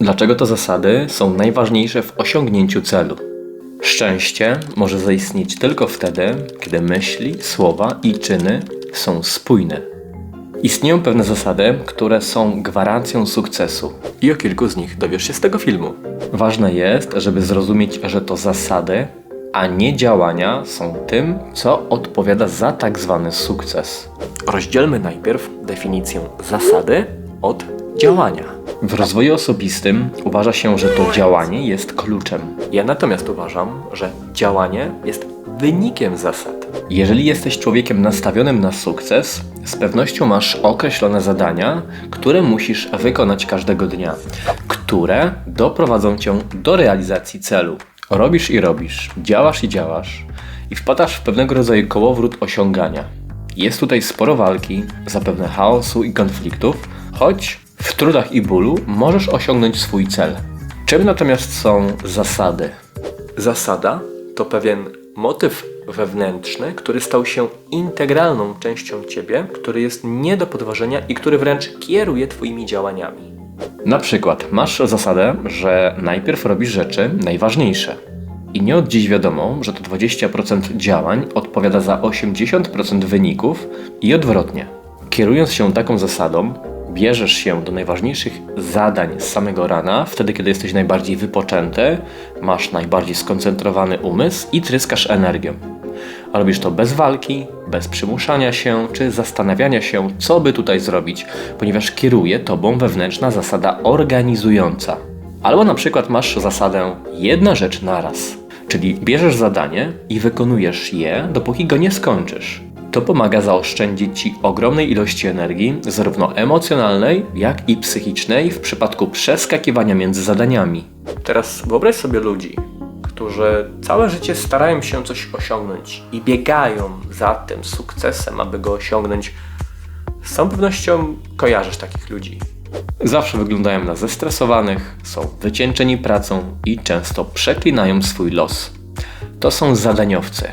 Dlaczego to zasady są najważniejsze w osiągnięciu celu? Szczęście może zaistnieć tylko wtedy, kiedy myśli, słowa i czyny są spójne. Istnieją pewne zasady, które są gwarancją sukcesu. I o kilku z nich dowiesz się z tego filmu. Ważne jest, żeby zrozumieć, że to zasady, a nie działania są tym, co odpowiada za tak zwany sukces. Rozdzielmy najpierw definicję zasady od działania. W rozwoju osobistym uważa się, że to działanie jest kluczem. Ja natomiast uważam, że działanie jest wynikiem zasad. Jeżeli jesteś człowiekiem nastawionym na sukces, z pewnością masz określone zadania, które musisz wykonać każdego dnia, które doprowadzą cię do realizacji celu. Robisz i robisz, działasz i działasz i wpadasz w pewnego rodzaju kołowrót osiągania. Jest tutaj sporo walki, zapewne chaosu i konfliktów, choć w trudach i bólu możesz osiągnąć swój cel. Czym natomiast są zasady? Zasada to pewien motyw wewnętrzny, który stał się integralną częścią ciebie, który jest nie do podważenia i który wręcz kieruje twoimi działaniami. Na przykład masz zasadę, że najpierw robisz rzeczy najważniejsze. I nie od dziś wiadomo, że to 20% działań odpowiada za 80% wyników i odwrotnie. Kierując się taką zasadą, bierzesz się do najważniejszych zadań z samego rana, wtedy kiedy jesteś najbardziej wypoczęty, masz najbardziej skoncentrowany umysł i tryskasz energią. A robisz to bez walki, bez przymuszania się czy zastanawiania się, co by tutaj zrobić, ponieważ kieruje tobą wewnętrzna zasada organizująca. Albo na przykład masz zasadę jedna rzecz naraz, czyli bierzesz zadanie i wykonujesz je, dopóki go nie skończysz. To pomaga zaoszczędzić Ci ogromnej ilości energii, zarówno emocjonalnej, jak i psychicznej w przypadku przeskakiwania między zadaniami. Teraz wyobraź sobie ludzi, którzy całe życie starają się coś osiągnąć i biegają za tym sukcesem, aby go osiągnąć. Z całą pewnością kojarzysz takich ludzi. Zawsze wyglądają na zestresowanych, są wycieńczeni pracą i często przeklinają swój los. To są zadaniowcy.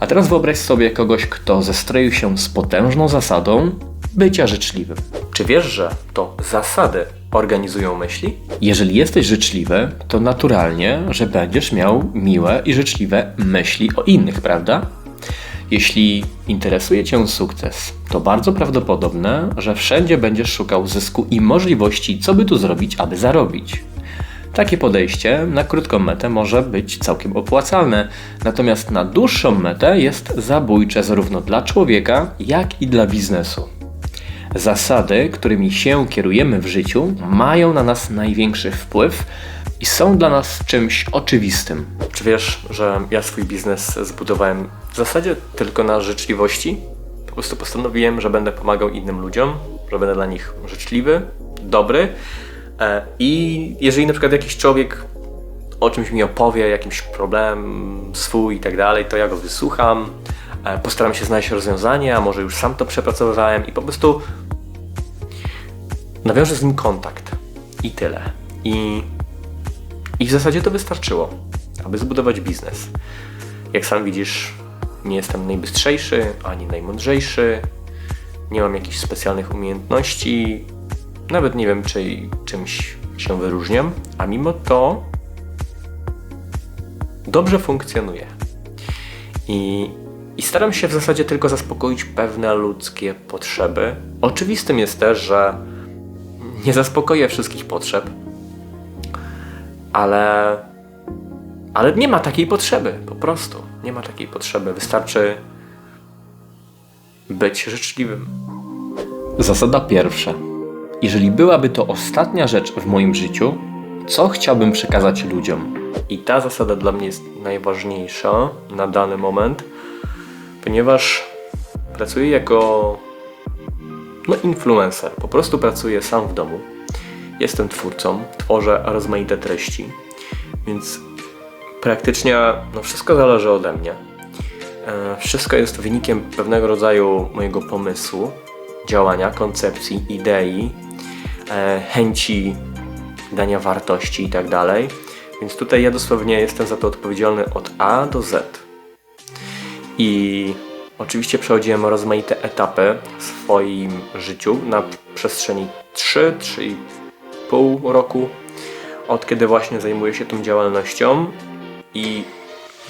A teraz wyobraź sobie kogoś, kto zestroił się z potężną zasadą bycia życzliwym. Czy wiesz, że to zasady organizują myśli? Jeżeli jesteś życzliwy, to naturalnie, że będziesz miał miłe i życzliwe myśli o innych, prawda? Jeśli interesuje Cię sukces, to bardzo prawdopodobne, że wszędzie będziesz szukał zysku i możliwości, co by tu zrobić, aby zarobić. Takie podejście na krótką metę może być całkiem opłacalne, natomiast na dłuższą metę jest zabójcze zarówno dla człowieka, jak i dla biznesu. Zasady, którymi się kierujemy w życiu, mają na nas największy wpływ i są dla nas czymś oczywistym. Czy wiesz, że ja swój biznes zbudowałem w zasadzie tylko na życzliwości? Po prostu postanowiłem, że będę pomagał innym ludziom, że będę dla nich życzliwy, dobry. E, I jeżeli na przykład jakiś człowiek o czymś mi opowie, jakimś problem swój i tak dalej, to ja go wysłucham, e, postaram się znaleźć rozwiązanie, a może już sam to przepracowywałem i po prostu nawiążę z nim kontakt. I tyle. I, i w zasadzie to wystarczyło, aby zbudować biznes. Jak sam widzisz, nie jestem najbystrzejszy ani najmądrzejszy, nie mam jakichś specjalnych umiejętności, nawet nie wiem, czy czymś się wyróżniam, a mimo to dobrze funkcjonuje. I, I staram się w zasadzie tylko zaspokoić pewne ludzkie potrzeby. Oczywistym jest też, że nie zaspokoję wszystkich potrzeb, ale, ale nie ma takiej potrzeby, po prostu. Nie ma takiej potrzeby. Wystarczy być życzliwym. Zasada pierwsza. Jeżeli byłaby to ostatnia rzecz w moim życiu, co chciałbym przekazać ludziom? I ta zasada dla mnie jest najważniejsza na dany moment, ponieważ pracuję jako no, influencer. Po prostu pracuję sam w domu. Jestem twórcą, tworzę rozmaite treści, więc praktycznie no, wszystko zależy ode mnie. E, wszystko jest wynikiem pewnego rodzaju mojego pomysłu, działania, koncepcji, idei, chęci dania wartości i tak dalej. Więc tutaj ja dosłownie jestem za to odpowiedzialny od A do Z. I oczywiście przechodziłem rozmaite etapy w swoim życiu na przestrzeni 3, 3, pół roku, od kiedy właśnie zajmuję się tą działalnością i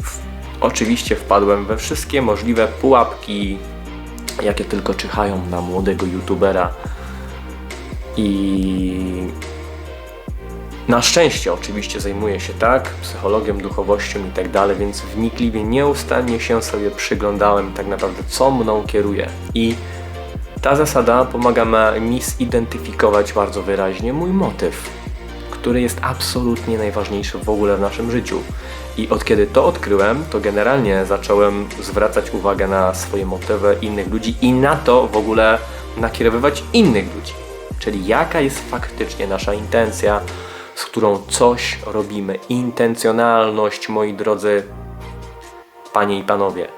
w, oczywiście wpadłem we wszystkie możliwe pułapki, jakie tylko czyhają na młodego youtubera i na szczęście oczywiście zajmuję się tak, psychologiem, duchowością i tak dalej, więc wnikliwie, nieustannie się sobie przyglądałem tak naprawdę, co mną kieruje. I ta zasada pomaga mi zidentyfikować bardzo wyraźnie mój motyw, który jest absolutnie najważniejszy w ogóle w naszym życiu. I od kiedy to odkryłem, to generalnie zacząłem zwracać uwagę na swoje motywy innych ludzi i na to w ogóle nakierowywać innych ludzi. Czyli jaka jest faktycznie nasza intencja, z którą coś robimy. Intencjonalność, moi drodzy panie i panowie.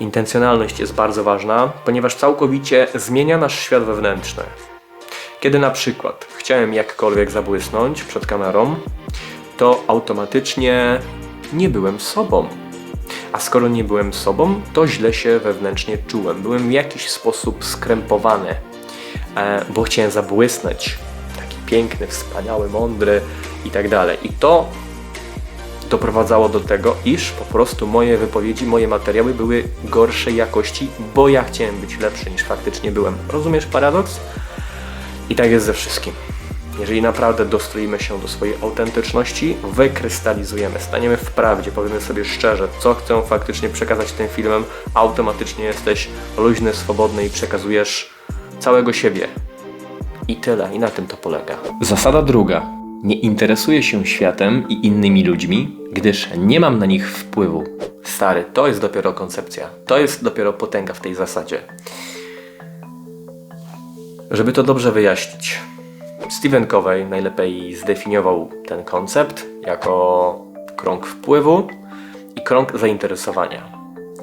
Intencjonalność jest bardzo ważna, ponieważ całkowicie zmienia nasz świat wewnętrzny. Kiedy na przykład chciałem jakkolwiek zabłysnąć przed kamerą, to automatycznie nie byłem sobą. A skoro nie byłem sobą, to źle się wewnętrznie czułem. Byłem w jakiś sposób skrępowany, bo chciałem zabłysnąć. Taki piękny, wspaniały, mądry i tak dalej. I to doprowadzało do tego, iż po prostu moje wypowiedzi, moje materiały były gorszej jakości, bo ja chciałem być lepszy niż faktycznie byłem. Rozumiesz paradoks? I tak jest ze wszystkim. Jeżeli naprawdę dostroimy się do swojej autentyczności, wykrystalizujemy, staniemy w prawdzie, powiemy sobie szczerze, co chcę faktycznie przekazać tym filmem, automatycznie jesteś luźny, swobodny i przekazujesz całego siebie. I tyle, i na tym to polega. Zasada druga. Nie interesuję się światem i innymi ludźmi, gdyż nie mam na nich wpływu. Stary, to jest dopiero koncepcja. To jest dopiero potęga w tej zasadzie. Żeby to dobrze wyjaśnić, Stephen Covey najlepiej zdefiniował ten koncept jako krąg wpływu i krąg zainteresowania.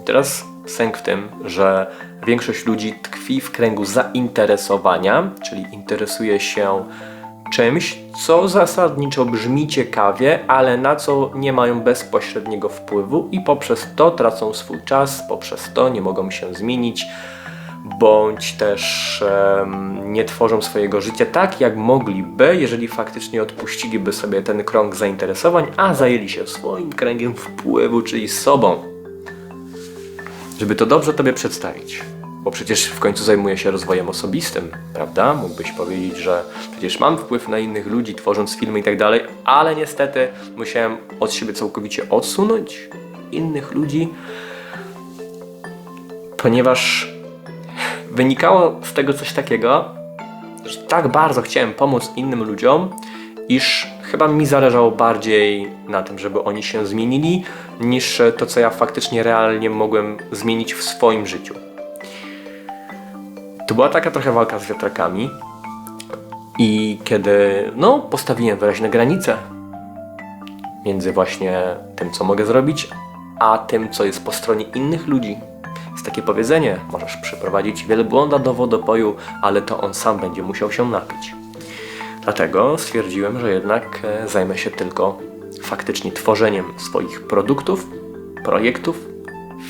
I teraz sęk w tym, że większość ludzi tkwi w kręgu zainteresowania, czyli interesuje się czymś, co zasadniczo brzmi ciekawie, ale na co nie mają bezpośredniego wpływu i poprzez to tracą swój czas, poprzez to nie mogą się zmienić, bądź też nie tworzą swojego życia tak, jak mogliby, jeżeli faktycznie odpuściliby sobie ten krąg zainteresowań, a zajęli się swoim kręgiem wpływu, czyli sobą. Żeby to dobrze Tobie przedstawić, bo przecież w końcu zajmuję się rozwojem osobistym, prawda? Mógłbyś powiedzieć, że przecież mam wpływ na innych ludzi, tworząc filmy i tak dalej, ale niestety musiałem od siebie całkowicie odsunąć innych ludzi, ponieważ wynikało z tego coś takiego, że tak bardzo chciałem pomóc innym ludziom, iż chyba mi zależało bardziej na tym, żeby oni się zmienili, niż to, co ja faktycznie realnie mogłem zmienić w swoim życiu. To była taka trochę walka z wiatrakami. I kiedy no, postawiłem wyraźne granice między właśnie tym, co mogę zrobić, a tym, co jest po stronie innych ludzi, jest takie powiedzenie: możesz przyprowadzić wielbłąda do wodopoju, ale to on sam będzie musiał się napić. Dlatego stwierdziłem, że jednak e, zajmę się tylko faktycznie tworzeniem swoich produktów, projektów,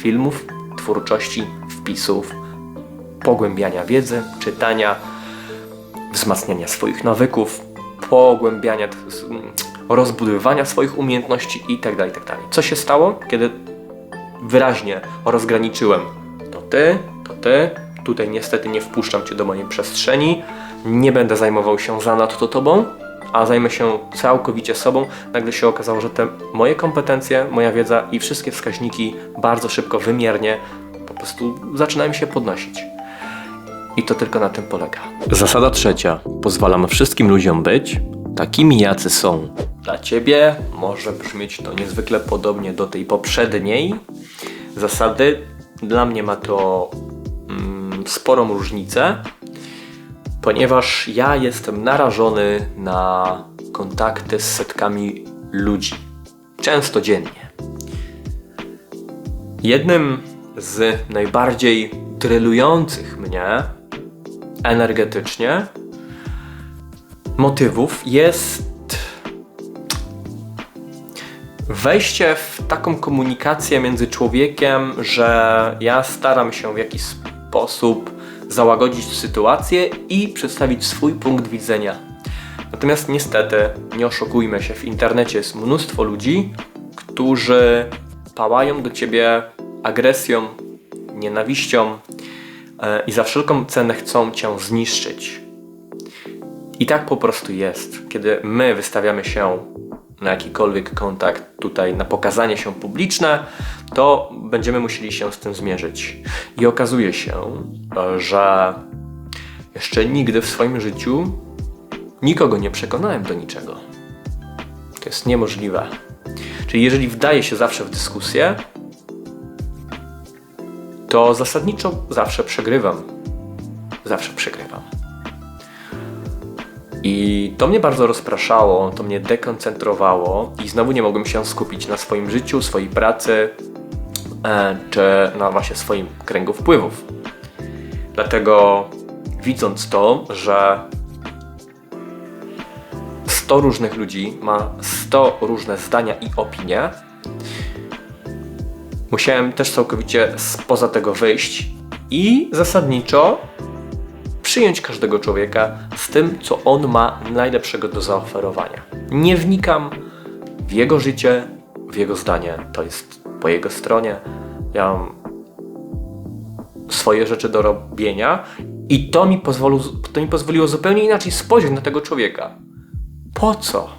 filmów, twórczości, wpisów, pogłębiania wiedzy, czytania, wzmacniania swoich nawyków, pogłębiania, rozbudowywania swoich umiejętności itd., itd. Co się stało, kiedy wyraźnie rozgraniczyłem to ty, to ty, tutaj niestety nie wpuszczam cię do mojej przestrzeni, nie będę zajmował się zanadto tobą, a zajmę się całkowicie sobą, nagle się okazało, że te moje kompetencje, moja wiedza i wszystkie wskaźniki bardzo szybko, wymiernie po prostu zaczynają się podnosić. I to tylko na tym polega. Zasada trzecia. Pozwalam wszystkim ludziom być takimi, jacy są. Dla ciebie może brzmieć to niezwykle podobnie do tej poprzedniej zasady. Dla mnie ma to mm, sporą różnicę, ponieważ ja jestem narażony na kontakty z setkami ludzi. Często dziennie. Jednym z najbardziej drylujących mnie energetycznie motywów jest wejście w taką komunikację między człowiekiem, że ja staram się w jakiś sposób załagodzić sytuację i przedstawić swój punkt widzenia. Natomiast niestety, nie oszukujmy się, w internecie jest mnóstwo ludzi, którzy pałają do ciebie agresją, nienawiścią e, i za wszelką cenę chcą cię zniszczyć. I tak po prostu jest. Kiedy my wystawiamy się na jakikolwiek kontakt tutaj, na pokazanie się publiczne, to będziemy musieli się z tym zmierzyć. I okazuje się, e, że jeszcze nigdy w swoim życiu nikogo nie przekonałem do niczego. To jest niemożliwe. Czyli jeżeli wdaje się zawsze w dyskusję, to zasadniczo zawsze przegrywam. Zawsze przegrywam. I to mnie bardzo rozpraszało, to mnie dekoncentrowało i znowu nie mogłem się skupić na swoim życiu, swojej pracy, czy na właśnie swoim kręgu wpływów. Dlatego widząc to, że 100 różnych ludzi ma 100 różne zdania i opinie, musiałem też całkowicie spoza tego wyjść i zasadniczo przyjąć każdego człowieka z tym, co on ma najlepszego do zaoferowania. Nie wnikam w jego życie, w jego zdanie, to jest po jego stronie. Ja mam swoje rzeczy do robienia i to mi, pozwoliło, to mi pozwoliło zupełnie inaczej spojrzeć na tego człowieka. Po co?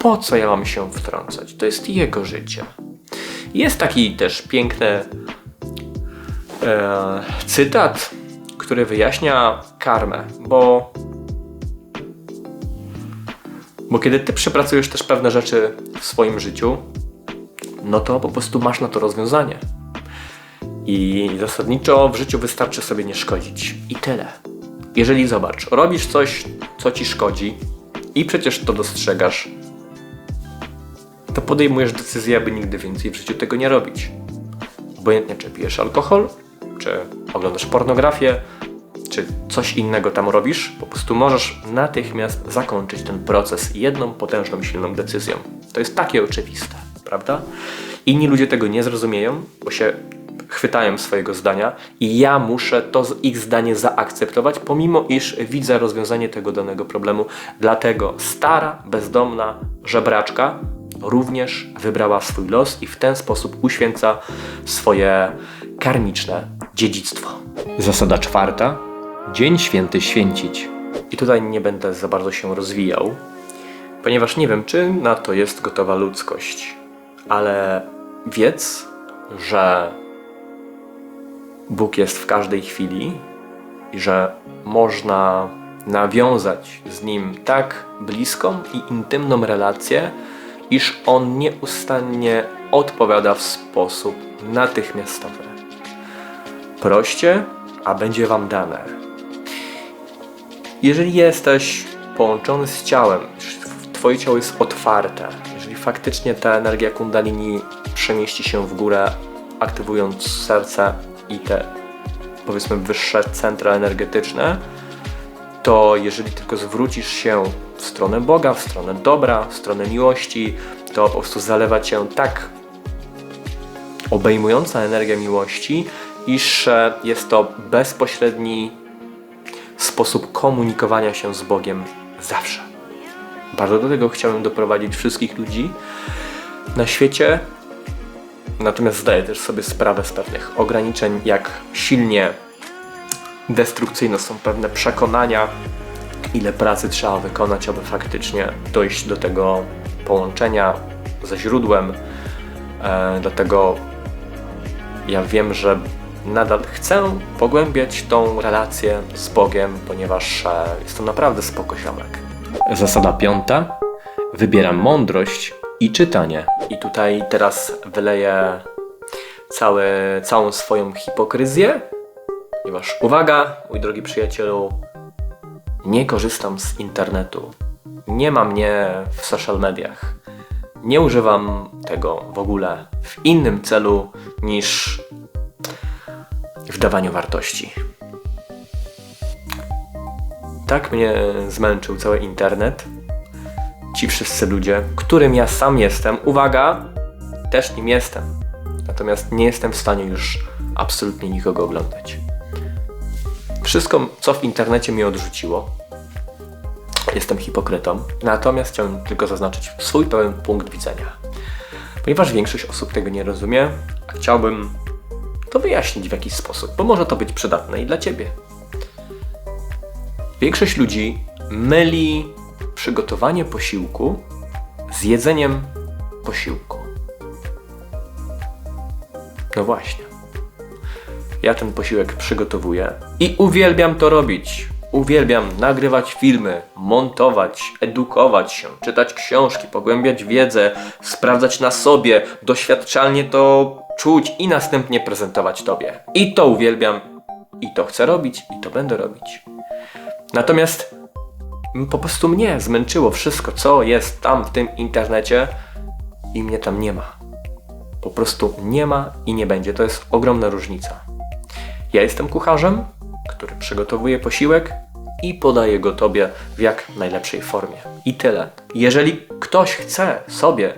Po co ja mam się wtrącać? To jest jego życie. Jest taki też piękny e, cytat, który wyjaśnia karmę, bo bo kiedy ty przepracujesz też pewne rzeczy w swoim życiu, no to po prostu masz na to rozwiązanie. I zasadniczo w życiu wystarczy sobie nie szkodzić. I tyle. Jeżeli zobacz, robisz coś, co ci szkodzi i przecież to dostrzegasz, to podejmujesz decyzję, aby nigdy więcej w życiu tego nie robić. Obojętnie czy pijesz alkohol, czy oglądasz pornografię, czy coś innego tam robisz, po prostu możesz natychmiast zakończyć ten proces jedną potężną, silną decyzją. To jest takie oczywiste, prawda? Inni ludzie tego nie zrozumieją, bo się chwytają swojego zdania i ja muszę to ich zdanie zaakceptować, pomimo iż widzę rozwiązanie tego danego problemu. Dlatego stara, bezdomna żebraczka również wybrała swój los i w ten sposób uświęca swoje karmiczne dziedzictwo. Zasada czwarta. Dzień święty święcić. I tutaj nie będę za bardzo się rozwijał, ponieważ nie wiem, czy na to jest gotowa ludzkość. Ale wiedz, że Bóg jest w każdej chwili i że można nawiązać z Nim tak bliską i intymną relację, iż On nieustannie odpowiada w sposób natychmiastowy. Proście, a będzie Wam dane. Jeżeli jesteś połączony z ciałem, Twoje ciało jest otwarte, faktycznie ta energia kundalini przemieści się w górę, aktywując serce i te powiedzmy wyższe centra energetyczne, to jeżeli tylko zwrócisz się w stronę Boga, w stronę dobra, w stronę miłości, to po prostu zalewa cię tak obejmująca energia miłości, iż e, jest to bezpośredni sposób komunikowania się z Bogiem zawsze. Bardzo do tego chciałem doprowadzić wszystkich ludzi na świecie, natomiast zdaję też sobie sprawę z pewnych ograniczeń, jak silnie destrukcyjne są pewne przekonania, ile pracy trzeba wykonać, aby faktycznie dojść do tego połączenia ze źródłem. E, dlatego ja wiem, że nadal chcę pogłębiać tą relację z Bogiem, ponieważ e, jest to naprawdę spoko ziomek. Zasada piąta. Wybieram mądrość i czytanie. I tutaj teraz wyleję cały, całą swoją hipokryzję, ponieważ uwaga, mój drogi przyjacielu, nie korzystam z internetu. Nie ma mnie w social mediach. Nie używam tego w ogóle w innym celu niż w dawaniu wartości. Tak mnie zmęczył cały internet. Ci wszyscy ludzie, którym ja sam jestem, uwaga, też nim jestem. Natomiast nie jestem w stanie już absolutnie nikogo oglądać. Wszystko, co w internecie mnie odrzuciło, jestem hipokrytą. Natomiast chciałem tylko zaznaczyć swój pełen punkt widzenia. Ponieważ większość osób tego nie rozumie, chciałbym to wyjaśnić w jakiś sposób, bo może to być przydatne i dla Ciebie. Większość ludzi myli przygotowanie posiłku z jedzeniem posiłku. No właśnie. Ja ten posiłek przygotowuję i uwielbiam to robić. Uwielbiam nagrywać filmy, montować, edukować się, czytać książki, pogłębiać wiedzę, sprawdzać na sobie, doświadczalnie to czuć i następnie prezentować Tobie. I to uwielbiam, i to chcę robić, i to będę robić. Natomiast po prostu mnie zmęczyło wszystko, co jest tam w tym internecie i mnie tam nie ma. Po prostu nie ma i nie będzie. To jest ogromna różnica. Ja jestem kucharzem, który przygotowuje posiłek i podaje go tobie w jak najlepszej formie. I tyle. Jeżeli ktoś chce sobie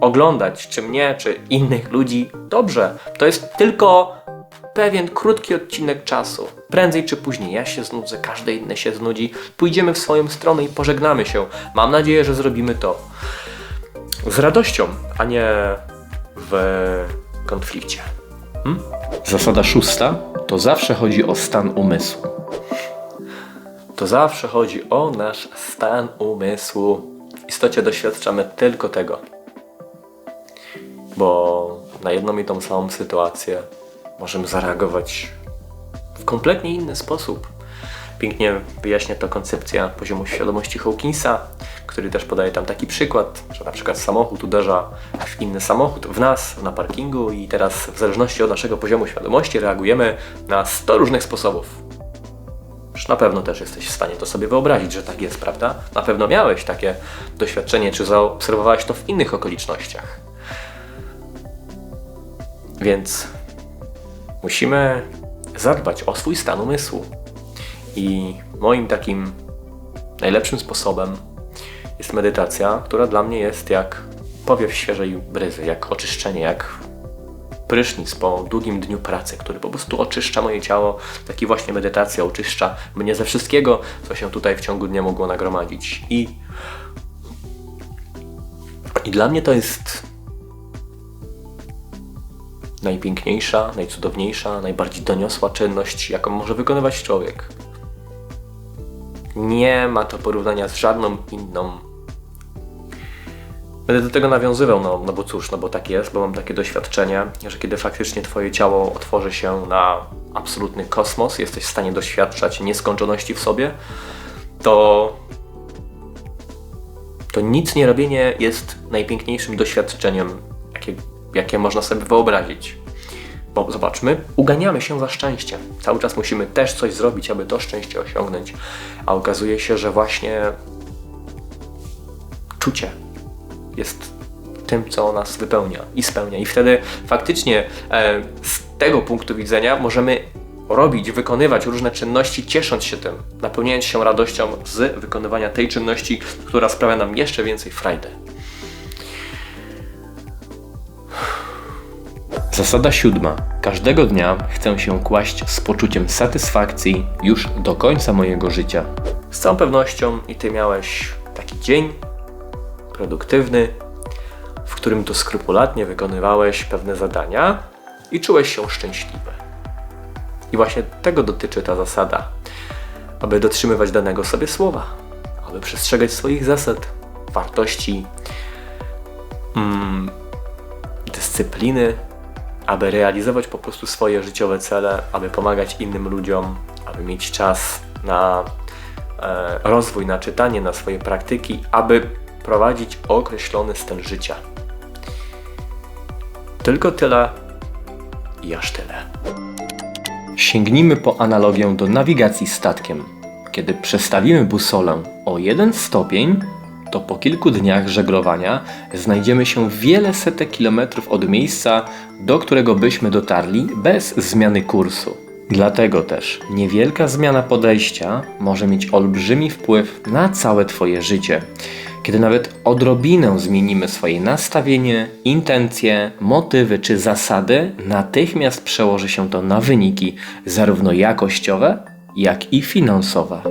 oglądać, czy mnie, czy innych ludzi, dobrze. To jest tylko pewien krótki odcinek czasu. Prędzej czy później ja się znudzę, każdy inny się znudzi. Pójdziemy w swoją stronę i pożegnamy się. Mam nadzieję, że zrobimy to z radością, a nie w konflikcie. Hmm? Zasada szósta to zawsze chodzi o stan umysłu. To zawsze chodzi o nasz stan umysłu. W istocie doświadczamy tylko tego. Bo na jedną i tą samą sytuację możemy zareagować w kompletnie inny sposób. Pięknie wyjaśnia to koncepcja poziomu świadomości Hawkinsa, który też podaje tam taki przykład, że na przykład samochód uderza w inny samochód, w nas, na parkingu i teraz w zależności od naszego poziomu świadomości reagujemy na 100 różnych sposobów. Już na pewno też jesteś w stanie to sobie wyobrazić, że tak jest, prawda? Na pewno miałeś takie doświadczenie, czy zaobserwowałeś to w innych okolicznościach. Więc musimy zadbać o swój stan umysłu. I moim takim najlepszym sposobem jest medytacja, która dla mnie jest jak powiew świeżej bryzy, jak oczyszczenie, jak prysznic po długim dniu pracy, który po prostu oczyszcza moje ciało. Taki właśnie medytacja oczyszcza mnie ze wszystkiego, co się tutaj w ciągu dnia mogło nagromadzić. I, i dla mnie to jest najpiękniejsza, najcudowniejsza, najbardziej doniosła czynność, jaką może wykonywać człowiek. Nie ma to porównania z żadną inną. Będę do tego nawiązywał, no, no bo cóż, no bo tak jest, bo mam takie doświadczenie, że kiedy faktycznie Twoje ciało otworzy się na absolutny kosmos, jesteś w stanie doświadczać nieskończoności w sobie, to to nic nie robienie jest najpiękniejszym doświadczeniem, jakie można sobie wyobrazić. Bo zobaczmy, uganiamy się za szczęściem. Cały czas musimy też coś zrobić, aby to szczęście osiągnąć. A okazuje się, że właśnie czucie jest tym, co nas wypełnia i spełnia. I wtedy faktycznie e, z tego punktu widzenia możemy robić, wykonywać różne czynności, ciesząc się tym, napełniając się radością z wykonywania tej czynności, która sprawia nam jeszcze więcej frajdy. Zasada siódma. Każdego dnia chcę się kłaść z poczuciem satysfakcji już do końca mojego życia. Z całą pewnością i ty miałeś taki dzień produktywny, w którym to skrupulatnie wykonywałeś pewne zadania i czułeś się szczęśliwy. I właśnie tego dotyczy ta zasada, aby dotrzymywać danego sobie słowa, aby przestrzegać swoich zasad, wartości, mm, dyscypliny, aby realizować po prostu swoje życiowe cele, aby pomagać innym ludziom, aby mieć czas na e, rozwój, na czytanie, na swoje praktyki, aby prowadzić określony styl życia. Tylko tyle i aż tyle. Sięgnijmy po analogię do nawigacji statkiem. Kiedy przestawimy busolę o jeden stopień, to po kilku dniach żeglowania znajdziemy się wiele setek kilometrów od miejsca, do którego byśmy dotarli bez zmiany kursu. Dlatego też niewielka zmiana podejścia może mieć olbrzymi wpływ na całe Twoje życie. Kiedy nawet odrobinę zmienimy swoje nastawienie, intencje, motywy czy zasady, natychmiast przełoży się to na wyniki zarówno jakościowe, jak i finansowe.